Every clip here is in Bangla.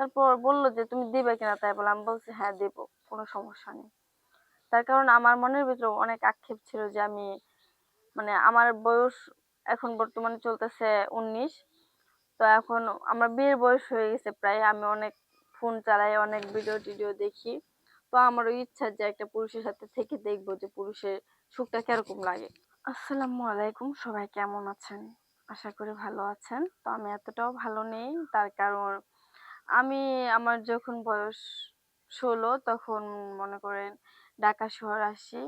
তারপর বলল যে, তুমি দিবে কিনা? তাই বলে, আমি বলছি হ্যাঁ দেবো, কোনো সমস্যা নেই। তার কারণ আমার মনের ভিতরে অনেক আক্ষেপ ছিল যে, আমি মানে আমার বয়স এখন বর্তমানে চলতেছে উনিশ। তো এখন আমার বিয়ের বয়স হয়ে গেছে প্রায়, আমি অনেক ফোন চালাই, অনেক ভিডিও টিডিও দেখি। তো আমারও ইচ্ছা যে, একটা পুরুষের সাথে থেকে দেখব যে, পুরুষের সুখটা কীরকম লাগে। আসসালামু আলাইকুম, সবাই কেমন আছেন? আশা করি ভালো আছেন। তো আমি এতটাও ভালো নেই, তার কারণ আমি আমার যখন বয়স ষোলো তখন মনে করেন ঢাকা শহর আসি।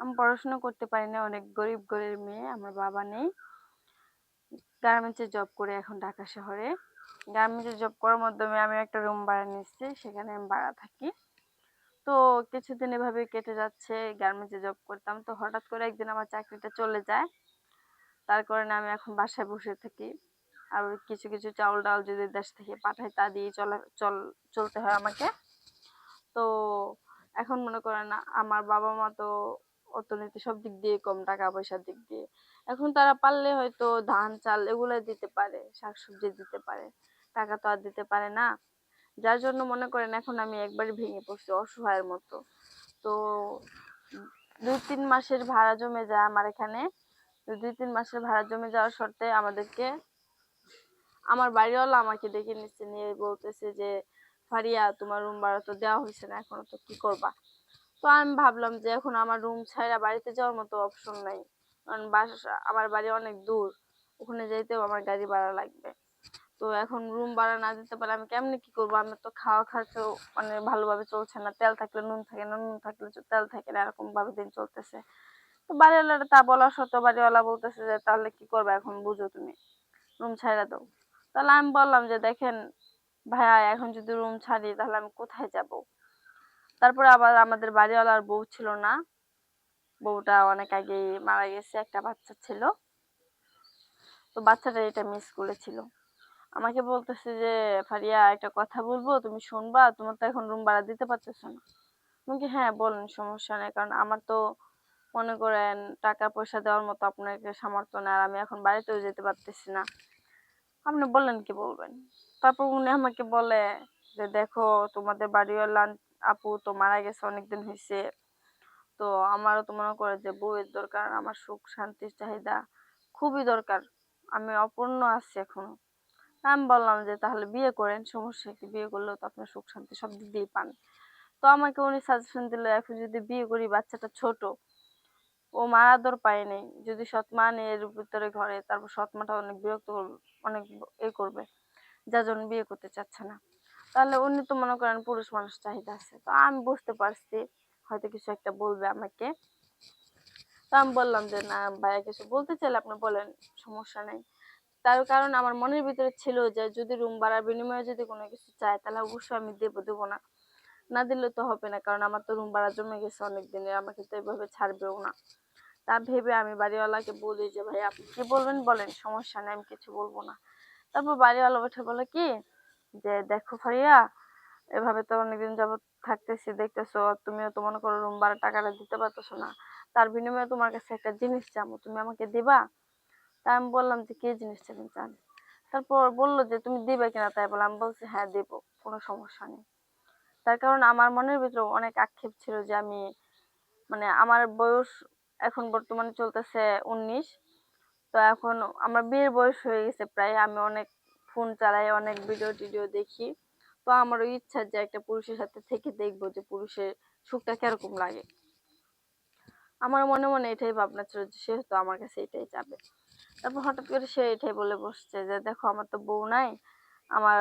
আমি পড়াশোনা করতে পারি না, অনেক গরিব গরিব মেয়ে, আমার বাবা নেই। গার্মেন্টসে জব করে এখন ঢাকা শহরে। গার্মেন্টসে জব করার মাধ্যমে আমি একটা রুম ভাড়া নিচ্ছি, সেখানে আমি ভাড়া থাকি। তো কিছুদিন এভাবে কেটে যাচ্ছে গার্মেন্টসে জব করতাম। তো হঠাৎ করে একদিন আমার চাকরিটা চলে যায়। তার কারণে আমি এখন বাসায় বসে থাকি। আর কিছু কিছু চাউল ডাল যদি দেশ থেকে পাঠায় তা দিয়ে চলা, চল, চলতে হয় আমাকে। তো এখন মনে করেন আমার বাবা মা তো অর্থনীতি সব দিক দিয়ে কম, টাকা পয়সার দিক দিয়ে। এখন তারা পারলে হয়তো ধান, চাল এগুলো দিতে পারে, শাকসবজি দিতে পারে। টাকা তো আর দিতে পারে না। যার জন্য মনে করেন এখন আমি একবারে ভেঙে পড়ছি অসহায়ের মতো। তো দুই, তিন মাসের ভাড়া জমে যায় আমার এখানে। দুই, তিন মাসের ভাড়া জমে যাওয়ার শর্তে আমাদেরকে আমার বাড়িওয়ালা আমাকে ডেকে নিচ্ছে নিয়ে বলতেছে যে, ফারিয়া, তোমার রুম ভাড়া তো দেওয়া হয়েছে না, এখনও তো কি করবা? তো আমি ভাবলাম যে, এখন আমার রুম ছাড়া বাড়িতে যাওয়ার মতো অপশন নাই। কারণ বাসা, আমার বাড়ি অনেক দূর, ওখানে যাইতেও আমার গাড়ি ভাড়া লাগবে। তো এখন রুম ভাড়া না দিতে পারলে আমি কেমনি কি করব? আমার তো খাওয়া খরচও মানে ভালোভাবে চলছে না। তেল থাকলে নুন থাকে না, নুন থাকলে তেল থাকে না এরকম ভাবে দিন চলতেছে। তো বাড়িওয়ালাটা তা বলা সত্ত্বেও বাড়িওয়ালা বলতেছে যে, তাহলে কি করবে এখন? বুঝো তুমি। রুম ছাইড়া দাও। তাহলে আমি বললাম যে, দেখেন ভাইয়া, এখন যদি রুম ছাড়ি, তাহলে আমি কোথায় যাব? তারপরে আবার আমাদের বাড়িওয়ালার বউ ছিল না। বউটা অনেক আগেই মারা গেছে, একটা বাচ্চা ছিল। তো বাচ্চাটা এটা মিস করেছিল। আমাকে বলতেছে যে, ফারিয়া, একটা কথা বলব? তুমি শুনবা? তোমার তো এখন রুম ভাড়া দিতে পারতেছো না। আমাকে হ্যাঁ বলেন, সমস্যা নেই। কারণ আমার তো মনে করেন টাকা পয়সা দেওয়ার মতো আপনাকে সামর্থ্য নেই। আর আমি এখন বাড়িতেও যেতে পারতেছি না। আপনি বললেন কি বলবেন? তারপর উনি আমাকে বলে যে, দেখো, তোমাদের বাড়িওয়ালা আপু তো মারা গেছে, অনেকদিন হয়েছে তো আমারও তো মনে করে যে, বউয়ের দরকার, আমার সুখ, শান্তির চাহিদা খুবই দরকার। আমি অপূর্ণ আছি এখনও। আমি বললাম যে, তাহলে বিয়ে করেন, সমস্যা কি? বিয়ে করলেও তো আপনার সুখ, শান্তি সব দিয়েই পান। তো আমাকে উনি সাজেশন দিল, এখন যদি বিয়ে করি, বাচ্চাটা ছোট ও মার আদর পায় নাই। যদি সৎ মা নেই এর ভিতরে ঘরে, তারপর সৎ মাটা অনেক বিরক্ত করবে, অনেক এ করবে, যার জন্য বিয়ে করতে চাচ্ছে না। তাহলে উনি তো মনে করেন পুরুষ মানুষ চাহিদা আছে। তো আমি বুঝতে পারছি, হয়তো কিছু একটা বলবে আমাকে। তো আমি বললাম যে, না, ভাইয়া, কিছু বলতে চাইলে আপনি বলেন, সমস্যা নেই। তার কারণ আমার মনের ভিতরে ছিল যে, যদি রুম ভাড়ার বিনিময়ে যদি কোনো কিছু চায়, তাহলে অবশ্যই আমি দেবো দেবো না। না দিলে তো হবে না, কারণ আমার তো রুম ভাড়া জমে গেছে অনেক দিনের, আমাকে তো এভাবে ছাড়বেও না। তা ভেবে আমি বাড়িওয়ালাকে বলি যে, ভাই, আপনি কি বলবেন বলেন, সমস্যা নেই, আমি কিছু বলব না। তারপর বাড়িওয়ালা উঠে বলে, কি? যে, দেখো ফারিয়া, এভাবে তো অনেকদিন যাবত থাকতেছি, দেখতেছো, তুমিও তো মনে করো রুম ভাড়া টাকাটা দিতে পারতেছো না। তার বিনিময়ে তোমার কাছে একটা জিনিস চাবো তুমি আমাকে দিবা? তা আমি বললাম যে, কি জিনিস চাবেন চান? তারপর বলল যে, তুমি দিবে কিনা? তাই বলে, আমি বলছি হ্যাঁ দেবো, কোনো সমস্যা নেই। তার কারণ আমার মনের ভিতরে অনেক আক্ষেপ ছিল যে, আমি মানে আমার বয়স এখন বর্তমানে চলতেছে উনিশ। তো এখন আমার বিয়ের বয়স হয়ে গেছে প্রায়, আমি অনেক ফোন চালাই, অনেক ভিডিও টিডিও দেখি। তো আমারও ইচ্ছা যে একটা পুরুষের সাথে থেকে দেখব যে পুরুষের সুখটা কীরকম লাগে। আমার মনে মনে এটাই ভাবনা ছিল যে সে হয়তো আমার কাছে এটাই যাবে। তারপর হঠাৎ করে সে এটাই বলে বসছে যে, দেখো, আমার তো বউ নাই, আমার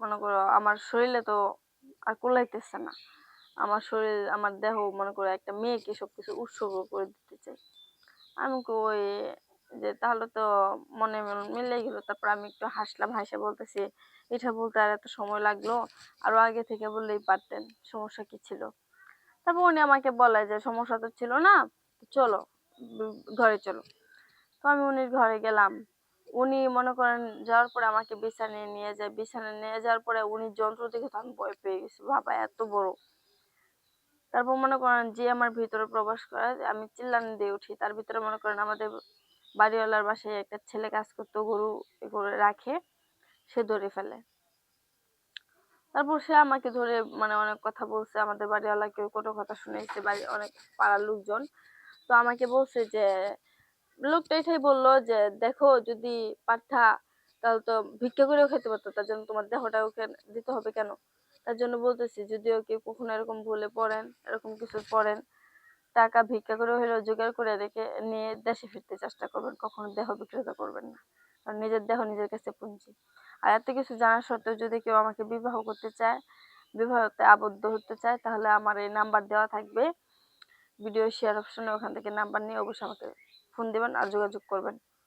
মনে করো, আমার শরীরে তো আর কুলাইতেছে না। আমার শরীর, আমার দেহ মনে করো একটা মেয়েকে সব কিছু উৎসর্গ করে দিতে চাই। আমি কই যে তাহলে তো মনে মিলে গেল। তারপর আমি একটু হাসলাম, হাসে বলতেছি এটা বলতে আর এত সময় লাগল? আরও আগে থেকে বললেই পারতেন, সমস্যা কি ছিল? তারপর উনি আমাকে বলে যে, সমস্যা তো ছিল না চলো ঘরে চলো। তো আমি উনির ঘরে গেলাম। উনি মনে করেন যাওয়ার পরে আমাকে বিছানায় নিয়ে যায়। বিছানায় নিয়ে যাওয়ার পরে উনি যন্ত্র দেখে তো আমি ভয় পেয়ে গেছি, বাবা, এত বড়। তারপর মনে করেন যে আমার ভিতরে প্রবেশ করে, আমি চিল্লানি দিয়ে উঠি। তার ভিতরে মনে করেন আমাদের বাড়িওয়ালার বাসায় একটা ছেলে কাজ করতো, গরু করে রাখে, সে ধরে ফেলে। তারপর সে আমাকে ধরে মানে অনেক কথা বলছে, আমাদের বাড়িওয়ালাকেও কোনো কথা শুনেছে বাড়ি অনেক পাড়ার লোকজন। তো আমাকে বলছে যে, লোকটা এটাই বলল যে, দেখো, যদি পাঠা তাহলে তো ভিক্ষা করেও খেতে পারতো, তার জন্য তোমার দেহটা ওকে দিতে হবে কেন? তার জন্য বলতেছি যদি ওকে কখনো এরকম ভুলে পড়েন, এরকম কিছু পড়েন, টাকা ভিক্ষা করে হলেও জোগাড় করে রেখে নিয়ে দেশে ফিরতে চেষ্টা করবেন, কখনো দেহ বিক্রেতা করবেন না, কারণ নিজের দেহ নিজের কাছে পুঁজি। আর এত কিছু জানা সত্ত্বেও যদি কেউ আমাকে বিবাহ করতে চায়, বিবাহতে আবদ্ধ হতে চায়, তাহলে আমার এই নাম্বার দেওয়া থাকবে। ভিডিও শেয়ার অপশনে ওখান থেকে নাম্বার নিয়ে অবশ্যই আমাকে ফোন দেবেন আর যোগাযোগ করবেন।